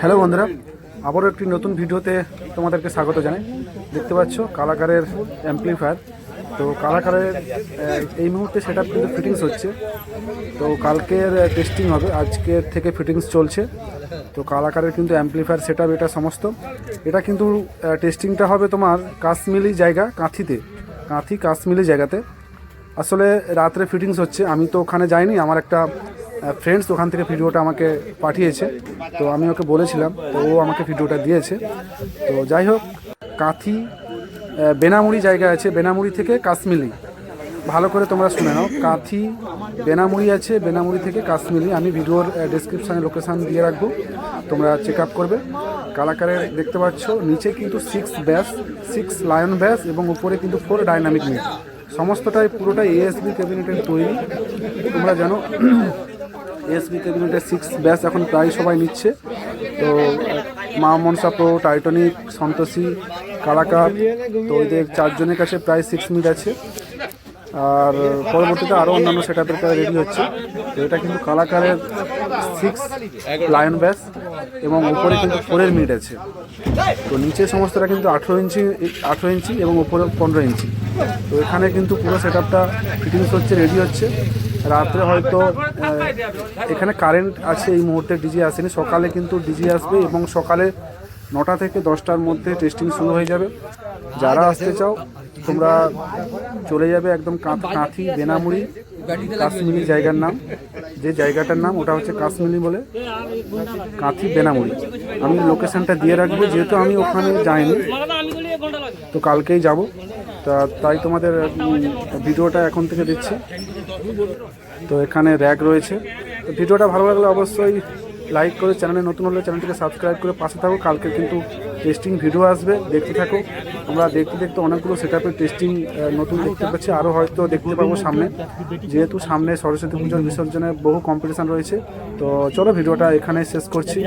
Hello বন্ধুরা, আবারও একটি নতুন ভিডিওতে তোমাদেরকে স্বাগত জানাই। দেখতে পাচ্ছ কালাকারের অ্যাম্পলিফায়ার তো কালাকারের এই মুহূর্তে সেটা কিন্তু ফিটিংস হচ্ছে। তো কালকের টেস্টিং হবে। আজকের থেকে ফিটিংস চলছে। তো কালাকারের কিন্তু অ্যাম্পলিফায়ার সেট এটা সমস্ত। এটা কিন্তু টেস্টিংটা হবে তোমার কাশ্মীরি জায়গা, কাঁথিতে। কাঁথি কাশ্মীরি জায়গাতে। আসলে রাত্রে ফিটিংস হচ্ছে। আমি তো ওখানে যাইনি। আমার একটা ফ্রেন্ডস ওখান থেকে ভিডিওটা আমাকে পাঠিয়েছে। তো আমি ওকে বলেছিলাম, তো ও আমাকে ভিডিওটা দিয়েছে। তো যাই হোক, কাঁথি বেনামুড়ি জায়গা আছে, বেনামুড়ি থেকে কাশ্মীরি ভালো করে তোমরা শুনে নাও, কাঁথি, বেনামুড়ি আছে, বেনামুড়ি থেকে কাশ্মীরি আমি ভিডিওর ডেসক্রিপশানে লোকেশান দিয়ে রাখব, তোমরা চেক আপ করবে। কালাকারের দেখতে পাচ্ছ, নিচে কিন্তু সিক্স ব্যাস সিক্স লায়ন ব্যাস এবং উপরে কিন্তু ফোর ডাইনামিক মিট সমস্তটাই পুরোটাই এএসবি ক্যাবিনেটের তৈরি। তোমরা জানো এএসবি ক্যাবিনেটের সিক্স ব্যাস এখন প্রায় সবাই নিচ্ছে। তো, মা মনসা প্রো, টাইটনিক, সন্তোষী কালাকার তো ওদের চারজনের কাছে প্রায় সিক্স মিট আছে। আর পরবর্তীতে আরও অন্যান্য সেট আপের রেডি হচ্ছে। তো এটা কিন্তু কালাকারের সিক্স লায়ন ব্যাস এবং উপরে কিন্তু ফোরের মিট আছে। তো নিচে সমস্তটা কিন্তু আঠেরো ইঞ্চি আঠেরো ইঞ্চি এবং উপরে পনেরো ইঞ্চি। তো এখানে কিন্তু পুরো সেট আপটা ফিটিংস হচ্ছে রেডি হচ্ছে। রাত্রে হয়তো এখানে কারেন্ট আছে এই মুহূর্তে ডিজি আসেনি। সকালে কিন্তু ডিজি আসবে এবং সকালে নটা থেকে দশটার মধ্যে টেস্টিং শুরু হয়ে যাবে। যারা আসতে চাও, তোমরা চলে যাবে একদম কাঁথ- বেনামুড়ি, কাশ্মীরি জায়গার নাম। যে জায়গাটার নাম, ওটা হচ্ছে কাশ্মীরি বলে। কাঁথি, বেনামুড়ি। আমি লোকেশনটা দিয়ে রাখব, যেহেতু আমি ওখানে যাইনি, তো কালকেই যাব। তা তাই তোমাদের ভিডিওটা এখন থেকে দিচ্ছি। তো এখানে র্যাক রয়েছে। তো ভিডিওটা ভালো লাগলে অবশ্যই লাইক করে চ্যানেলে নতুন হলে চ্যানেলটিকে সাবস্ক্রাইব করে পাশে থাকো। কালকে কিন্তু টেস্টিং ভিডিও আসবে, দেখতে থাকো। আমরা দেখতে দেখতে অনেকগুলো সেট টেস্টিং নতুন দেখতে পাচ্ছি। আরও হয়তো দেখতে পাবো সামনে। যেহেতু সামনে সরস্বতী পুজোর বিসর্জনে বহু কম্পিটিশান রয়েছে। তো চলো ভিডিওটা এখানে শেষ করছি।